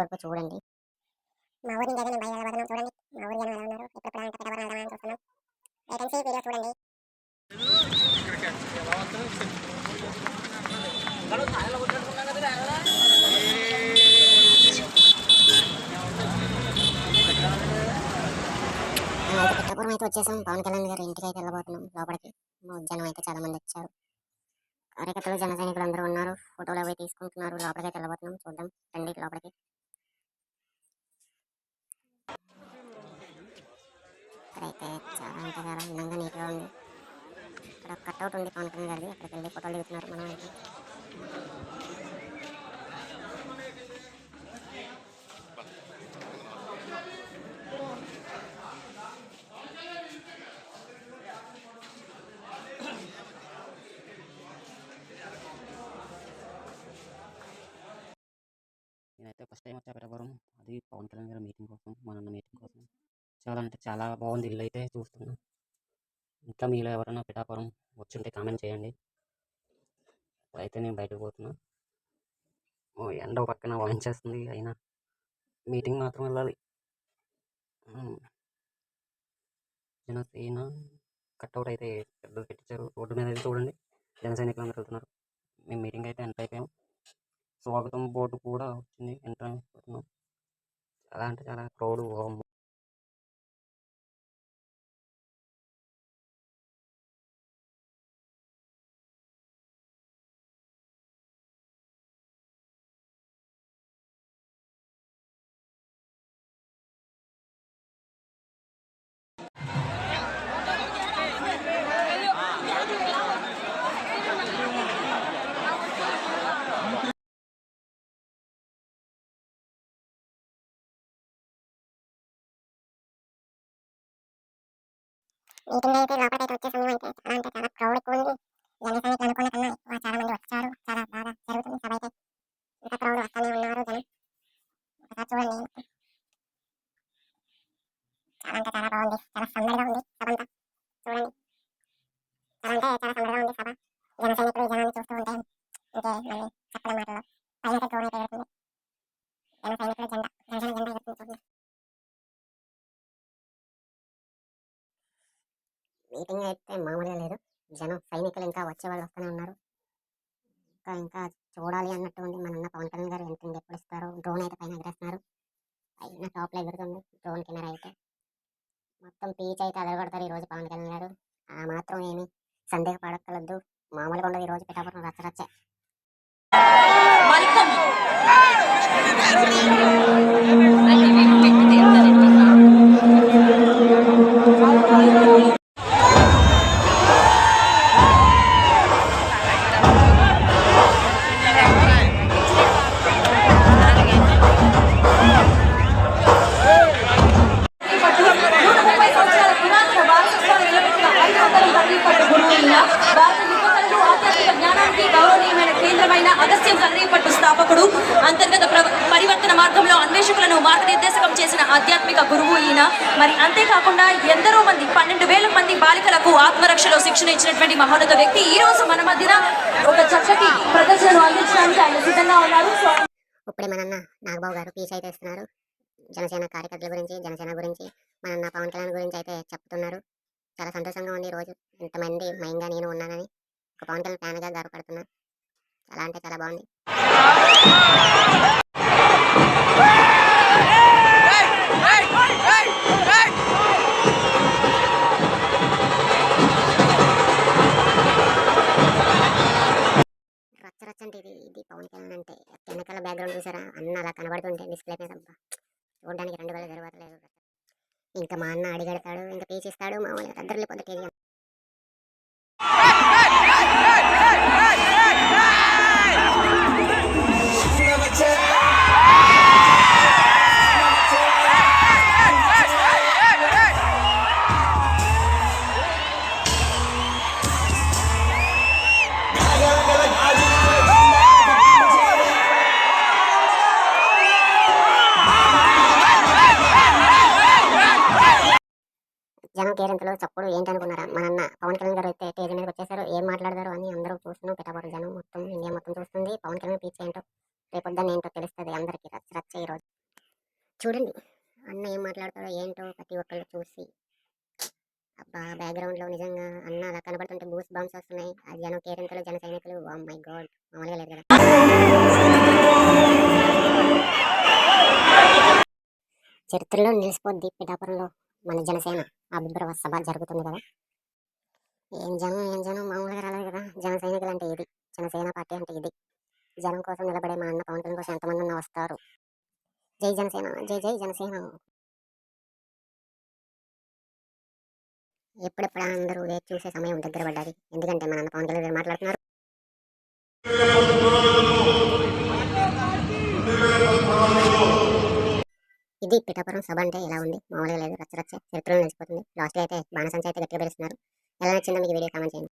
వరకు చూడండి. మా ఊరి నుంచి అయితే మేము చూడండి. మా ఊరి జనం ఎలా ఉన్నారు? ఎప్పుడు ప్లాన్ పెట్టబోతున్నాం వెళ్దామని చూస్తున్నాం. వేకెన్సీ వీడియో చూడండి. అయితే అయితే వచ్చేసాం. పవన్ కళ్యాణ్ గారి ఇంటికి అయితే వెళ్ళబోతున్నాం లోపలికి. మా జనం అయితే చాలా మంది వచ్చారు. కార్యకర్తలు జన సైనికులు అందరూ ఉన్నారు. ఫోటోలు అవి తీసుకుంటున్నారు. లోపలికి అయితే వెళ్ళబోతున్నాం. చూద్దాం. రండి లోపలికి. చాలా అంటే అందంగా నీట్గా ఉంది. ఇక్కడ కట్అవుట్ ఉంది పవన్ కళ్యాణ్ గారిది. అక్కడికి వెళ్ళి ఫోటోలు దిగుతున్నారు మనం అయితే. నేనైతే ఫస్ట్ టైం వచ్చా పిఠాపురం అది పవన్ కళ్యాణ్ గారి మీటింగ్ కోసం మా మీటింగ్ కోసం. చాలా అంటే చాలా బాగుంది ఇల్లు అయితే చూస్తున్నా. ఇంకా మీలో ఎవరైనా పిఠాపురం వచ్చుంటే కామెంట్ చేయండి. అయితే నేను బయటకు పోతున్నా. ఓ ఎండ ఒక పక్కన వాయించేస్తుంది అయినా. మీటింగ్ మాత్రం వెళ్ళాలి. జనసేన కట్అవుట్ అయితే పెద్దది పెట్టించారు. రోడ్డు మీద అయితే చూడండి. జన సైనికులు అందరూ వెళ్తున్నారు. మేము మీటింగ్ అయితే ఎంటర్ అయిపోయాం. స్వాగతం బోర్డు కూడా వచ్చింది. ఎంటర్ అయిపోతున్నాం చాలా అంటే చాలా క్రౌడ్ మీటింగ్ అయితే లోపలికి వచ్చే సమయం అయితే చాలా అంటే చాలా క్రౌడ్ ఎక్కువ ఉంది. జన సైనికులు అనుకున్న కన్నా ఎక్కువ చాలా మంది వచ్చారు. చాలా బాగా జరుగుతుంది సభ అయితే. ఇంకా క్రౌడ్ వస్తూనే ఉన్నారు జనం. ఒకసారి చూడండి. చాలా అంటే చాలా బాగుంది. చాలా సందడిగా ఉంది సభ అంతా. చూడండి. చాలా అంటే చాలా సందడిగా ఉంది సభ. జన సైనికులు జనాన్ని చూస్తూ ఉంటే ఇంకే మళ్ళీ చెప్పడం మాటలో పైన అయితే క్రౌడ్ అయితే ఎగురుతుంది జన జెండా జనసేన జెండా ఎగురుతుంది. మీటింగ్ అయితే మామూలుగా లేదు. జనం సైనికులు ఇంకా వచ్చే వాళ్ళు వస్తూనే ఉన్నారు. ఇంకా ఇంకా చూడాలి అన్నట్టు ఉంది. మన పవన్ కళ్యాణ్ గారు ఎంత ఎప్పుడు ఇస్తారు? డ్రోన్ అయితే పైన ఎగరేస్తున్నారు. పైన టాప్లో ఎగురుతుంది. డ్రోన్ కెమెరా అయితే. మొత్తం పీచ్ అయితే అదరగొడతారు ఈరోజు పవన్ కళ్యాణ్ గారు. ఆ మాత్రం ఏమి సందేహపడక్కలొద్దు మామూలుగా ఉండదు ఈరోజు పిఠాపురం రచ్చరచ్చే వెల్కమ్ స్థాపకుడు. అంతర్గత పరివర్తన మార్గంలో అన్వేషకులను మార్గనిర్దేశకం చేసిన ఆధ్యాత్మిక గురువు ఈయన. మరి అంతేకాకుండా ఎందరో మంది పన్నెండు వేల మంది బాలికలకు ఆత్మరక్షలో శిక్షణ ఇచ్చినటువంటి మహోన్నత వ్యక్తి ఈ రోజు మన మధ్యన ఒక చక్కటి ప్రదర్శనను అందించడానికి ఆయన సిద్ధంగా ఉన్నారు. ఇప్పుడే మన అన్న నాగబాబు గారు పీస్ అయితే ఇస్తున్నారు. జనసేన కార్యకర్తల గురించి జనసేన గురించి మన అన్న పవన్ కళ్యాణ్ గురించి అయితే చెప్తున్నారు. చాలా సంతోషంగా ఉంది ఈరోజు ఇంతమంది మైంగా నేను ఉన్నానని ఒక పవన్ కళ్యాణ్ ఫ్యాన్గా గర్వపడుతున్నా చాలా అంటే చాలా బాగుంది. రచ్చ రచ్చ అంటే ఇది ఇది పవన్ కళ్యాణ్ అంటే వెనకాల బ్యాక్గ్రౌండ్ చూసారా? అన్న అలా కనబడుతుంటే డిస్ప్లే మీద చూడడానికి రెండు వేల జరగట్లేదు ఇంకా మా అన్న అడిగడతాడు ఇంకా పీచిస్తాడు మామూలుగా దగ్గరలో పొద్దు కేరింతలు చప్పుడు ఏంటనుకున్నారా? మన అన్న పవన్ కళ్యాణ్ గారు అయితే స్టేజ్ మీదకి వచ్చేసారు. ఏం మాట్లాడతారు అని అందరూ చూస్తున్నాం. పిఠాపురం జనం మొత్తం ఇండియా మొత్తం చూస్తుంది. పవన్ కళ్యాణ్ పీచ్ ఏంటో రేపొద్దున ఏంటో తెలుస్తుంది అందరికీ. రచ్చ రచ్చ ఈరోజు చూడండి అన్న ఏం మాట్లాడతాడో ఏంటో ప్రతి ఒక్కళ్ళు చూసి. అబ్బా బ్యాక్గ్రౌండ్లో నిజంగా అన్న అలా కనబడుతుంటే బూస్ బాంబ్స్ వస్తున్నాయి. ఆ జనం కేరింతలు జన సైనికులు. మై గాడ్ మామూలుగా లేదు కదా. చరిత్రలో నిలిచిపోద్ది పిఠాపురంలో మన జనసేన. అభిప్రాయ సభ జరుగుతుంది కదా. ఏం జనం ఏం జనం? మామూలుగా రాలేదు కదా. జన సైనికులు అంటే ఇది. జనసేన పార్టీ అంటే ఇది. జనం కోసం నిలబడే మా అన్న పవన్ కోసం ఎంతమంది ఉన్నా వస్తారు. జై జనసేన జై జై జనసేన ఎప్పుడెప్పుడు అందరూ వేచి చూసే సమయం దగ్గర పడ్డది. ఎందుకంటే మన అన్న పవన్ కళ్యాణ్ గారు మాట్లాడుతున్నారు. ఇది పిఠాపురం సభ అంటే ఎలా ఉంది. మామూలుగా లేదు. రచ్చ రచ్చ చరిత్రలో నిలిచిపోతుంది. లాస్ట్ అయితే బాణసంచ అయితే గట్టిగా పిలుస్తున్నారు. ఎలా నచ్చిందో మీకు వీడియో కామెంట్ చేయండి.